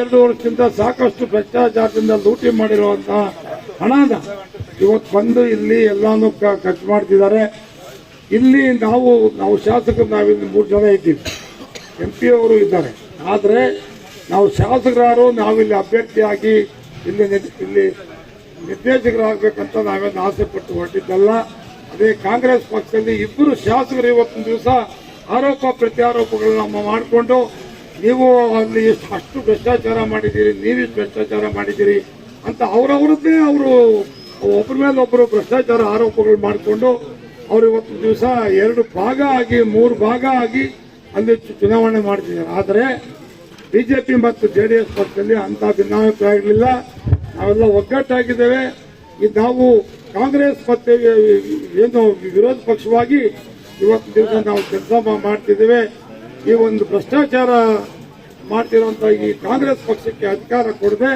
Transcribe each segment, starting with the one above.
ಎರಡು ವರ್ಷದಿಂದ ಸಾಕಷ್ಟು ಭ್ರಷ್ಟಾಚಾರದಿಂದ ಲೂಟಿ ಮಾಡಿರುವಂತಹ ಹಣನ ಇವತ್ತು ಬಂದು ಇಲ್ಲಿ ಎಲ್ಲಾನು ಖರ್ಚು ಮಾಡ್ತಿದ್ದಾರೆ. ಇಲ್ಲಿ ನಾವು ನಾವು ಶಾಸಕರು ನಾವಿಲ್ಲಿ ಮೂರು ಜನ ಇದ್ದೀವಿ. ಎಂ ಪಿ ಅವರು ಇದ್ದಾರೆ. ಆದರೆ ನಾವು ಶಾಸಕರಾರು ನಾವಿಲ್ಲಿ ಅಭ್ಯರ್ಥಿಯಾಗಿ ಇಲ್ಲಿ ಇಲ್ಲಿ ನಿರ್ದೇಶಕರಾಗಬೇಕಂತ ನಾವೇನು ಆಸೆ ಪಟ್ಟು ಹೊರಟಿದ್ದಲ್ಲ. ಅದೇ ಕಾಂಗ್ರೆಸ್ ಪಕ್ಷದಲ್ಲಿ ಇಬ್ಬರು ಶಾಸಕರು ಇವತ್ತಿನ ದಿವಸ ಆರೋಪ, ಪ್ರತ್ಯಾರೋಪಗಳನ್ನ ಮಾಡಿಕೊಂಡು ನೀವು ಅಲ್ಲಿ ಅಷ್ಟು ಭ್ರಷ್ಟಾಚಾರ ಮಾಡಿದ್ದೀರಿ, ನೀವಿಷ್ಟು ಭ್ರಷ್ಟಾಚಾರ ಮಾಡಿದ್ದೀರಿ ಅಂತ ಅವರವ್ರದ್ದೇ ಅವರು ಒಬ್ಬರ ಮೇಲೆ ಒಬ್ಬರು ಭ್ರಷ್ಟಾಚಾರ ಆರೋಪಗಳು ಮಾಡಿಕೊಂಡು ಅವರು ಇವತ್ತು ದಿವಸ ಎರಡು ಭಾಗ ಆಗಿ, ಮೂರು ಭಾಗ ಆಗಿ ಅಲ್ಲಿ ಚುನಾವಣೆ ಮಾಡ್ತಿದ್ದಾರೆ. ಆದರೆ ಬಿಜೆಪಿ ಮತ್ತು ಜೆ ಡಿ ಎಸ್ ಪಕ್ಷದಲ್ಲಿ ಅಂತ ಭಿನ್ನಾಭಿಪ್ರಾಯ ಇರಲಿಲ್ಲ ನಾವೆಲ್ಲ ಒಗ್ಗಟ್ಟಾಗಿದ್ದೇವೆ. ಇದು ನಾವು ಕಾಂಗ್ರೆಸ್ ಮತ್ತೆ ಏನು ವಿರೋಧ ಪಕ್ಷವಾಗಿ ಇವತ್ತು ದಿವಸ ನಾವು ಕೆಲಸ ಮಾಡ್ತಿದ್ದೇವೆ. ಈ ಒಂದು ಭ್ರಷ್ಟಾಚಾರ ಮಾಡ್ತಿರುವಂತ ಈ ಕಾಂಗ್ರೆಸ್ ಪಕ್ಷಕ್ಕೆ ಅಧಿಕಾರ ಕೊಡದೆ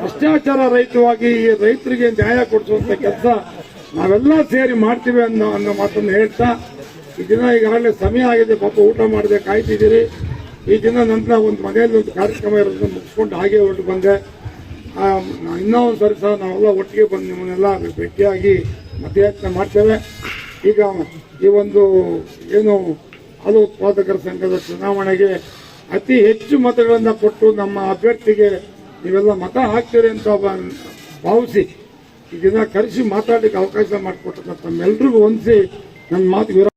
ಭ್ರಷ್ಟಾಚಾರ ರಹಿತವಾಗಿ ಈ ರೈತರಿಗೆ ನ್ಯಾಯ ಕೊಡಿಸುವಂತ ಕೆಲಸ ನಾವೆಲ್ಲ ಸೇರಿ ಮಾಡ್ತೀವಿ ಅನ್ನೋ ಅನ್ನೋ ಮಾತನ್ನು ಹೇಳ್ತಾ ಈ ದಿನ ಈಗಾಗಲೇ ಸಮಯ ಆಗಿದೆ, ಪಾಪ ಊಟ ಮಾಡದೆ ಕಾಯ್ತಿದ್ದೀರಿ. ಈ ದಿನ ನಂತರ ಒಂದು ಮನೆಯಲ್ಲಿ ಒಂದು ಕಾರ್ಯಕ್ರಮ ಇರೋದನ್ನ ಮುಗಿಸ್ಕೊಂಡು ಹಾಗೆ ಹೊರಟು ಬಂದೆ. ಇನ್ನೂ ಒಂದು ಸರಿ ಸಹ ನಾವೆಲ್ಲ ಒಟ್ಟಿಗೆ ಬಂದು ನಿಮ್ಮನ್ನೆಲ್ಲ ಭೇಟಿಯಾಗಿ ಮತಯಾಚನೆ ಮಾಡ್ತೇವೆ. ಈಗ ಈ ಒಂದು, ಏನು ಹಾಲು ಉತ್ಪಾದಕರ ಸಂಘದ ಚುನಾವಣೆಗೆ ಅತಿ ಹೆಚ್ಚು ಮತಗಳನ್ನು ಕೊಟ್ಟು ನಮ್ಮ ಅಭ್ಯರ್ಥಿಗೆ ನೀವೆಲ್ಲ ಮತ ಹಾಕ್ತೀರಿ ಅಂತ ಭಾವಿಸಿ ಈ ದಿನ ಕರೆಸಿ ಮಾತಾಡಲಿಕ್ಕೆ ಅವಕಾಶ ಮಾಡಿಕೊಟ್ಟಂತ ತಮ್ಮೆಲ್ರಿಗೂ ಹೊಂದಿಸಿ ನನ್ನ ಮಾತು